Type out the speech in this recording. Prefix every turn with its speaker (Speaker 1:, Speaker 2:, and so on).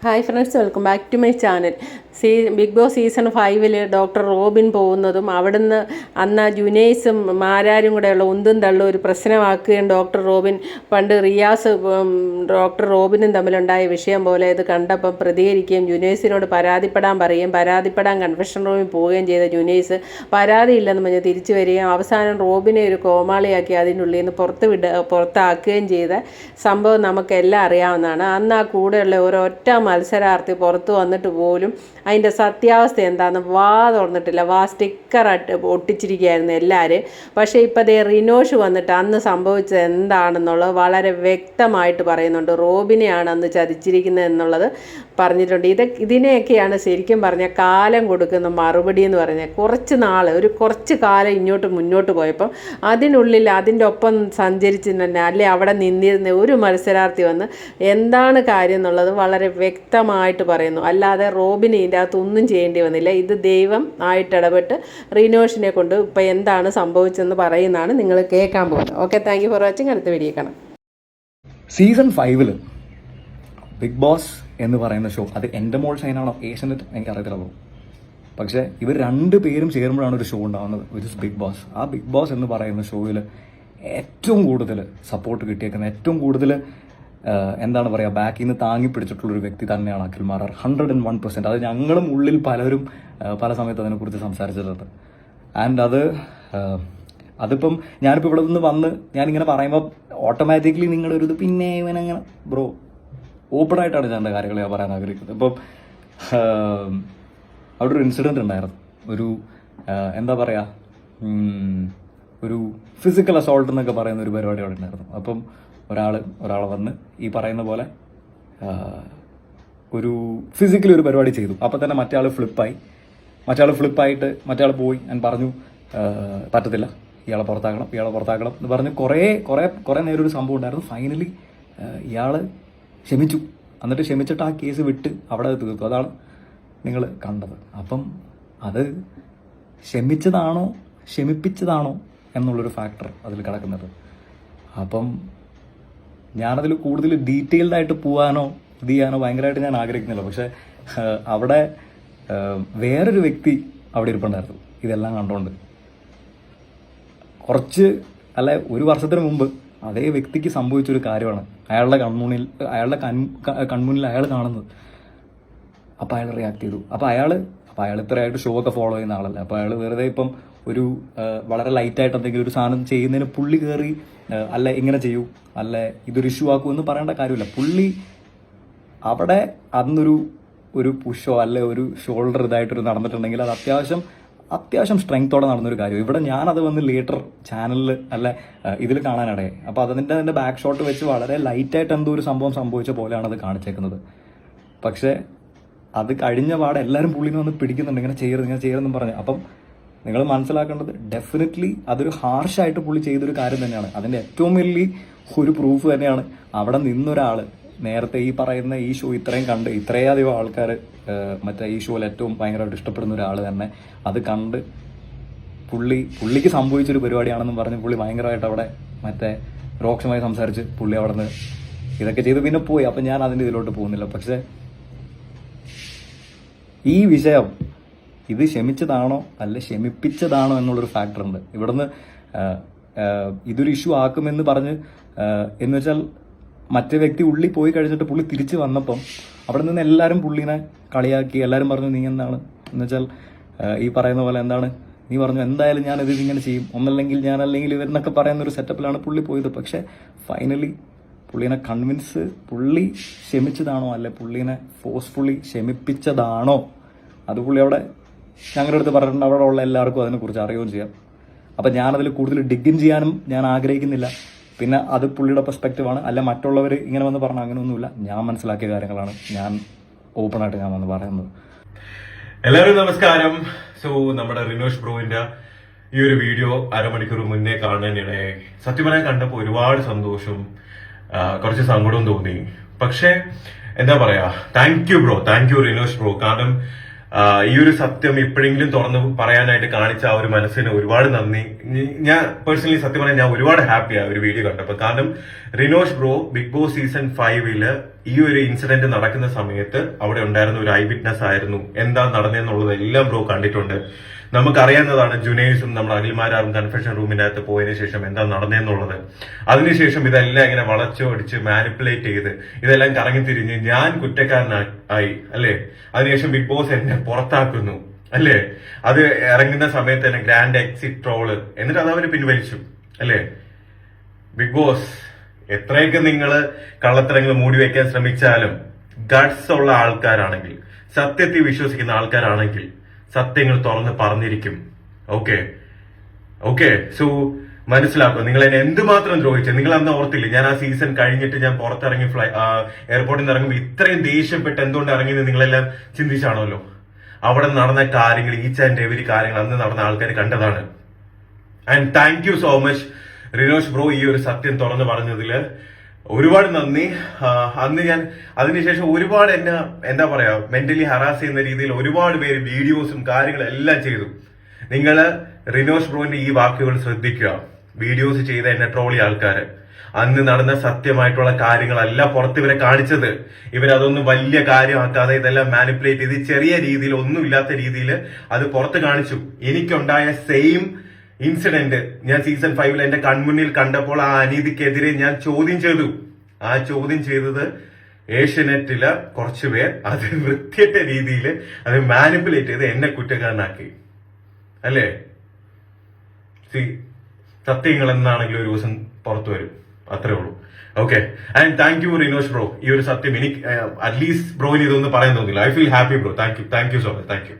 Speaker 1: Hi friends welcome back to my channel see Bigg Boss season ഫൈവിൽ doctor Robin പോകുന്നതും അവിടുന്ന് അന്ന് ജുനേസും മാരാരും കൂടെയുള്ള ഉന്തും തള്ളും ഒരു പ്രശ്നമാക്കുകയും ഡോക്ടർ റോബിൻ പണ്ട് റിയാസ് ഡോക്ടർ റോബിനും തമ്മിലുണ്ടായ വിഷയം പോലെ ഇത് കണ്ടപ്പം പ്രതികരിക്കുകയും ജുനേസിനോട് പരാതിപ്പെടാൻ പറയുകയും പരാതിപ്പെടാൻ കൺഫെഷൻ റൂമിൽ പോവുകയും ചെയ്ത ജുനേസ് പരാതിയില്ലെന്ന് പറഞ്ഞ് തിരിച്ചു വരികയും അവസാനം റോബിനെ ഒരു കോമാളിയാക്കി അതിനുള്ളിൽ നിന്ന് പുറത്ത് വിട പുറത്താക്കുകയും ചെയ്ത സംഭവം നമുക്കെല്ലാം അറിയാവുന്നതാണ്. അന്ന് ആ കൂടെയുള്ള ഒരൊറ്റ മത്സരാർത്ഥി പുറത്തു വന്നിട്ട് പോലും അതിന്റെ സത്യാവസ്ഥ എന്താണെന്ന് വാ തുറന്നിട്ടില്ല. വാ സ്റ്റിക്കർ ഒട്ടിച്ചിരിക്കുകയായിരുന്നു എല്ലാവരും. പക്ഷേ ഇപ്പോൾ ദേ റിനോഷ് വന്നിട്ട് അന്ന് സംഭവിച്ചത് എന്താണെന്നുള്ളത് വളരെ വ്യക്തമായിട്ട് പറയുന്നുണ്ട്. റോബിനെയാണ് അന്ന് ചതിച്ചിരിക്കുന്നത് എന്നുള്ളത് പറഞ്ഞിട്ടുണ്ട്. ഇത് ഇതിനെയൊക്കെയാണ് ശരിക്കും പറഞ്ഞാൽ കാലം കൊടുക്കുന്ന മറുപടി എന്ന് പറഞ്ഞാൽ കുറച്ച് നാൾ ഒരു കുറച്ച് കാലം ഇങ്ങോട്ട് മുന്നോട്ട് പോയപ്പം അതിനുള്ളിൽ അതിന്റെ ഒപ്പം സഞ്ചരിച്ച് അല്ലെ അവിടെ നിന്നിരുന്ന ഒരു മത്സരാർത്ഥി വന്ന് എന്താണ് കാര്യം എന്നുള്ളത് വളരെ വ്യക്തമായിട്ട് പറയുന്നു. അല്ലാതെ റോബിന് ഇതിന്റെ അകത്ത് ഒന്നും ചെയ്യേണ്ടി വന്നില്ല. ഇത് ദൈവം ആയിട്ട് ഇടപെട്ട് റിനോഷിനെ കൊണ്ട് ഇപ്പം എന്താണ് സംഭവിച്ചതെന്ന് പറയുന്നതാണ് നിങ്ങൾ കേൾക്കാൻ പോകുന്നത്. Okay thank you for watching അടുത്ത വീഡിയോ കാണാം.
Speaker 2: സീസൺ ഫൈവിൽ ബിഗ് ബോസ് എന്ന് പറയുന്ന ഷോ അത് എന്റെ മോൾ ഷൈനാണോ? ഏഷ്യനെറ്റ് എനിക്ക് അറിയത്തില്ല. പക്ഷേ ഇവർ രണ്ട് പേരും ചേരുമ്പോഴാണ് ഒരു ഷോ ഉണ്ടാകുന്നത് വിച്ച് ഇസ് ബിഗ് ബോസ് ആ ബിഗ് ബോസ് എന്ന് പറയുന്ന ഷോയിൽ ഏറ്റവും കൂടുതൽ സപ്പോർട്ട് കിട്ടിയേക്കുന്ന ഏറ്റവും കൂടുതൽ എന്താണ് പറയുക ബാക്കിൽ നിന്ന് താങ്ങി പിടിച്ചിട്ടുള്ള ഒരു വ്യക്തി തന്നെയാണ് Akhil Marar hundred and one percent അത് ഞങ്ങളും ഉള്ളിൽ പലരും പല സമയത്ത് അതിനെക്കുറിച്ച് സംസാരിച്ചിട്ടുണ്ട്. ആൻഡ് അത് അതിപ്പം ഞാനിപ്പോൾ ഇവിടെ നിന്ന് വന്ന് ഞാനിങ്ങനെ പറയുമ്പോൾ ഓട്ടോമാറ്റിക്കലി നിങ്ങളുടെ ഒരു ഇത് പിന്നെ ഇവനങ്ങനെ ബ്രോ ഓപ്പൺ ആയിട്ടാണ് ഞാൻ കാര്യങ്ങൾ ഞാൻ പറയാൻ ആഗ്രഹിക്കുന്നത്. ഇപ്പം അവിടെ ഒരു ഇൻസിഡന്റ് ഉണ്ടായിരുന്നു. ഒരു എന്താ പറയുക ഒരു ഫിസിക്കൽ അസോൾട്ട് എന്നൊക്കെ പറയുന്ന ഒരു പരിപാടി അവിടെ ഉണ്ടായിരുന്നു. അപ്പം ഒരാൾ ഒരാൾ വന്ന് ഈ പറയുന്ന പോലെ ഒരു ഫിസിക്കലി ഒരു പരിപാടി ചെയ്തു. അപ്പം തന്നെ മറ്റേ ആൾ ഫ്ലിപ്പായി മറ്റേ ഫ്ലിപ്പായിട്ട് മറ്റേ ആൾ പോയി. ഞാൻ പറഞ്ഞു പറ്റത്തില്ല. ഇയാളെ പുറത്താക്കണം ഇയാളെ പുറത്താക്കണം എന്ന് പറഞ്ഞ് കുറേ കുറേ കുറേ നേരം ഒരു സംഭവം ഉണ്ടായിരുന്നു. ഫൈനലി ഇയാൾ ക്ഷമിച്ചു. എന്നിട്ട് ക്ഷമിച്ചിട്ട് ആ കേസ് വിട്ട് അവിടെ തീർത്തു. അതാണ് നിങ്ങൾ കണ്ടത്. അപ്പം അത് ക്ഷമിച്ചതാണോ ക്ഷമിപ്പിച്ചതാണോ എന്നുള്ളൊരു ഫാക്ടർ അതിൽ കിടക്കുന്നത്. അപ്പം ഞാനതിൽ കൂടുതൽ ഡീറ്റെയിൽഡായിട്ട് പോകാനോ ഇത് ചെയ്യാനോ ഭയങ്കരമായിട്ട് ഞാൻ ആഗ്രഹിക്കുന്നില്ല. പക്ഷേ അവിടെ വേറൊരു വ്യക്തി അവിടെ ഇരിപ്പുണ്ടായിരുന്നു. ഇതെല്ലാം കണ്ടുകൊണ്ട് കുറച്ച് അല്ല ഒരു വർഷത്തിന് മുമ്പ് അതേ വ്യക്തിക്ക് സംഭവിച്ചൊരു കാര്യമാണ്. അയാളുടെ കൺമുണിൽ അയാളുടെ കൺ കൺമുണിൽ അയാൾ കാണുന്നത്. അപ്പോൾ അയാൾ റിയാക്ട് ചെയ്തു. അപ്പോൾ അയാൾ അപ്പോൾ അയാൾ ഇത്രയായിട്ട് ഷോ ഒക്കെ ഫോളോ ചെയ്യുന്ന ആളല്ല. അപ്പോൾ അയാൾ വെറുതെ ഇപ്പം ഒരു വളരെ ലൈറ്റായിട്ട് എന്തെങ്കിലും ഒരു സാധനം ചെയ്യുന്നതിന് പുള്ളി കയറി അല്ല ഇങ്ങനെ ചെയ്യൂ അല്ല ഇതൊരു ഇഷ്യൂ ആക്കൂ എന്ന് പറയേണ്ട കാര്യമില്ല. പുള്ളി അവിടെ അന്നൊരു ഒരു പുഷോ അല്ലെ ഒരു ഷോൾഡർ ഇതായിട്ടൊരു നടന്നിട്ടുണ്ടെങ്കിൽ അത് അത്യാവശ്യം അത്യാവശ്യം സ്ട്രെങ്ത്തോടെ നടന്നൊരു കാര്യം ഇവിടെ ഞാനത് വന്ന് ലേറ്റർ ചാനലിൽ അല്ല ഇതിൽ കാണാനിടയെ അപ്പോൾ അതിന്റെ അതിന്റെ ബാക്ക് ഷോട്ട് വെച്ച് വളരെ ലൈറ്റായിട്ട് എന്തോ ഒരു സംഭവം സംഭവിച്ച പോലെയാണ് അത് കാണിച്ചേക്കുന്നത്. പക്ഷേ അത് കഴിഞ്ഞ പാടെ എല്ലാവരും പുള്ളിനെ വന്ന് പിടിക്കുന്നുണ്ട്. ഇങ്ങനെ ചെയ്യരുത് ഇങ്ങനെ ചെയ്യരുതെന്നും പറഞ്ഞു. അപ്പം നിങ്ങൾ മനസ്സിലാക്കേണ്ടത് ഡെഫിനറ്റ്ലി അതൊരു ഹാർഷായിട്ട് പുള്ളി ചെയ്തൊരു കാര്യം തന്നെയാണ്. അതിന്റെ ഏറ്റവും വലിയ ഒരു പ്രൂഫ് തന്നെയാണ് അവിടെ നിന്നൊരാൾ നേരത്തെ ഈ പറയുന്ന ഈ ഷോ ഇത്രയും കണ്ട് ഇത്രയധികം ആൾക്കാർ മറ്റേ ഈ ഷോയിൽ ഏറ്റവും ഭയങ്കരമായിട്ട് ഇഷ്ടപ്പെടുന്ന ഒരാൾ തന്നെ അത് കണ്ട് പുള്ളി പുള്ളിക്ക് സംഭവിച്ചൊരു പരിപാടിയാണെന്നും പറഞ്ഞ് പുള്ളി ഭയങ്കരമായിട്ട് അവിടെ മറ്റേ രോക്ഷമായി സംസാരിച്ച് പുള്ളി അവിടെ നിന്ന് ഇതൊക്കെ ചെയ്ത് പിന്നെ പോയി. അപ്പം ഞാൻ അതിന്റെ ഇതിലോട്ട് പോകുന്നില്ല. പക്ഷേ ഈ വിഷയം ഇത് ക്ഷമിച്ചതാണോ അല്ല ക്ഷമിപ്പിച്ചതാണോ എന്നുള്ളൊരു ഫാക്ടർ ഉണ്ട്. ഇവിടുന്ന് ഇതൊരു ഇഷ്യൂ ആക്കുമെന്ന് പറഞ്ഞ് എന്ന് വെച്ചാൽ മറ്റേ വ്യക്തി ഉള്ളി പോയി കഴിഞ്ഞിട്ട് പുള്ളി തിരിച്ചു വന്നപ്പം അവിടെ നിന്ന് എല്ലാവരും പുള്ളിനെ കളിയാക്കി എല്ലാവരും പറഞ്ഞു നീ എന്താണ്? എന്ന് വെച്ചാൽ ഈ പറയുന്ന പോലെ എന്താണ്? നീ പറഞ്ഞു എന്തായാലും ഞാൻ ഇത് ഇങ്ങനെ ചെയ്യും. ഒന്നല്ലെങ്കിൽ ഞാൻ അല്ലെങ്കിൽ ഇവരെന്നൊക്കെ പറയുന്ന ഒരു സെറ്റപ്പിലാണ് പുള്ളി പോയത്. പക്ഷേ ഫൈനലി പുള്ളീനെ കൺവിൻസ് പുള്ളി ക്ഷമിച്ചതാണോ അല്ലെ പുള്ളീനെ ഫോഴ്സ്ഫുള്ളി ക്ഷമിപ്പിച്ചതാണോ? അത് പുള്ളി അവിടെ ഞങ്ങളുടെ അടുത്ത് പറഞ്ഞിട്ടുണ്ട് അവിടെ ഉള്ള എല്ലാവർക്കും അതിനെക്കുറിച്ച് അറിയുകയും ചെയ്യാം. അപ്പം ഞാനതിൽ കൂടുതൽ ഡിഗിൻ ചെയ്യാനും ഞാൻ ആഗ്രഹിക്കുന്നില്ല. പിന്നെ അത് പുള്ളിയുടെ പെർസ്പെക്റ്റീവാണ് അല്ല മറ്റുള്ളവർ ഇങ്ങനെ വന്ന് പറഞ്ഞാൽ അങ്ങനെയൊന്നുമില്ല. ഞാൻ മനസ്സിലാക്കിയ കാര്യങ്ങളാണ് ഞാൻ ഓപ്പണായിട്ട് ഞാൻ വന്ന് പറയുന്നത്.
Speaker 3: എല്ലാവരും നമസ്കാരം. സോ നമ്മുടെ റിനോഷ് ബ്രോവിന്റെ ഈ ഒരു വീഡിയോ അരമണിക്കൂർ മുന്നേ കാണുന്നതിനിടെ സത്യം പറയാൻ കണ്ടപ്പോൾ ഒരുപാട് സന്തോഷവും കുറച്ച് സങ്കടവും തോന്നി. പക്ഷേ എന്താ പറയാ? Thank you bro thank you Rinosh bro. കാരണം ഈ ഒരു സത്യം ഇപ്പോഴെങ്കിലും തുറന്ന് പറയാനായിട്ട് കാണിച്ച ആ ഒരു മനസ്സിന് ഒരുപാട് നന്ദി. ഞാൻ പേഴ്സണലി സത്യം പറയാൻ ഞാൻ ഒരുപാട് ഹാപ്പിയാ ഒരു വീഡിയോ കണ്ടപ്പോൾ കാരണം Rinosh bro big boss season ഫൈവിൽ ഈ ഒരു ഇൻസിഡന്റ് നടക്കുന്ന സമയത്ത് അവിടെ ഉണ്ടായിരുന്ന ഒരു ഐ വിറ്റ്നസ് ആയിരുന്നു. എന്താ നടന്നതെന്നുള്ളത് എല്ലാം ബ്രോ കണ്ടിട്ടുണ്ട്. നമുക്കറിയാവുന്നതാണ് ജുനൈസും നമ്മൾ അഖിൽമാരാറും കൺഫെഷൻ റൂമിനകത്ത് പോയതിനു ശേഷം എന്താ നടന്നതെന്നുള്ളത് അതിനുശേഷം ഇതെല്ലാം ഇങ്ങനെ വളച്ചൊടിച്ച് മാനിപ്പുലേറ്റ് ചെയ്ത് ഇതെല്ലാം കറങ്ങി തിരിഞ്ഞ് ഞാൻ കുറ്റക്കാരനായി അല്ലേ? അതിനുശേഷം ബിഗ് ബോസ് എന്നെ പുറത്താക്കുന്നു അല്ലേ? അത് ഇറങ്ങുന്ന സമയത്ത് തന്നെ ഗ്രാൻഡ് എക്സിറ്റ് ട്രോൾ എന്നിട്ട് അത് അവർ പിൻവലിച്ചു അല്ലേ? ബിഗ് ബോസ് എത്രയൊക്കെ നിങ്ങൾ കള്ളത്തരങ്ങൾ മൂടി വയ്ക്കാൻ ശ്രമിച്ചാലും ഗഡ്സ് ഉള്ള ആൾക്കാരാണെങ്കിൽ സത്യത്തിൽ വിശ്വസിക്കുന്ന ആൾക്കാരാണെങ്കിൽ സത്യങ്ങൾ തുറന്ന് പറഞ്ഞിരിക്കും. ഓക്കെ ഓക്കെ സോ മനസ്സിലാക്കുക. നിങ്ങൾ എന്നെ എന്തുമാത്രം ദ്രോഹിച്ചു? നിങ്ങൾ അന്ന് ഓർത്തില്ലേ? ഞാൻ ആ സീസൺ കഴിഞ്ഞിട്ട് ഞാൻ പുറത്തിറങ്ങി ഫ്ലൈ എയർപോർട്ടിൽ നിന്ന് ഇറങ്ങുമ്പോൾ ഇത്രയും ദേഷ്യപ്പെട്ട് എന്തുകൊണ്ട് ഇറങ്ങിയെന്ന് നിങ്ങളെല്ലാം ചിന്തിച്ചാണല്ലോ? അവിടെ നടന്ന കാര്യങ്ങൾ ഈച്ച് ആൻഡ് എവരി കാര്യങ്ങൾ അന്ന് നടന്ന ആൾക്കാർ കണ്ടതാണ്. And thank you so much Rinosh bro ഈ ഒരു സത്യം തുറന്നു പറഞ്ഞതിൽ ഒരുപാട് നന്ദി. അന്ന് ഞാൻ അതിനുശേഷം ഒരുപാട് എന്നെ എന്താ പറയാ മെന്റലി ഹറാസ് ചെയ്യുന്ന രീതിയിൽ ഒരുപാട് പേര് വീഡിയോസും കാര്യങ്ങളും എല്ലാം ചെയ്തു. നിങ്ങൾ റിനോഷ് ബ്രോന്റെ ഈ വാക്കുകൾ ശ്രദ്ധിക്കുക. വീഡിയോസ് ചെയ്ത എന്നെ ട്രോളി ആൾക്കാർ അന്ന് നടന്ന സത്യമായിട്ടുള്ള കാര്യങ്ങളല്ല പുറത്ത് ഇവരെ കാണിച്ചത്. ഇവരതൊന്നും വലിയ കാര്യമാക്കാതെ ഇതെല്ലാം മാനിപ്പുലേറ്റ് ചെയ്ത് ചെറിയ രീതിയിൽ ഒന്നുമില്ലാത്ത രീതിയിൽ അത് പുറത്ത് കാണിച്ചു. എനിക്കുണ്ടായ സെയിം ഇൻസിഡന്റ് ഞാൻ സീസൺ ഫൈവിൽ എന്റെ കൺമുന്നിൽ കണ്ടപ്പോൾ ആ അനീതിക്കെതിരെ ഞാൻ ചോദ്യം ചെയ്തു. ആ ചോദ്യം ചെയ്തത് ഏഷ്യനെറ്റിൽ കുറച്ചുപേർ അത് വൃത്തിയറ്റ രീതിയിൽ അത് മാനിപ്പുലേറ്റ് ചെയ്ത് എന്നെ കുറ്റക്കാരനാക്കി. അല്ലേ? സി സത്യങ്ങൾ എന്നാണെങ്കിലും ഒരു ദിവസം പുറത്തു വരും. അത്രേ ഉള്ളൂ. Okay and thank you Rinosh bro ഈ ഒരു സത്യം എനിക്ക് അറ്റ്ലീസ്റ്റ് ബ്രോയിന് ഇതൊന്നും പറയാൻ തോന്നില്ല. I feel happy bro thank you thank you so much thank you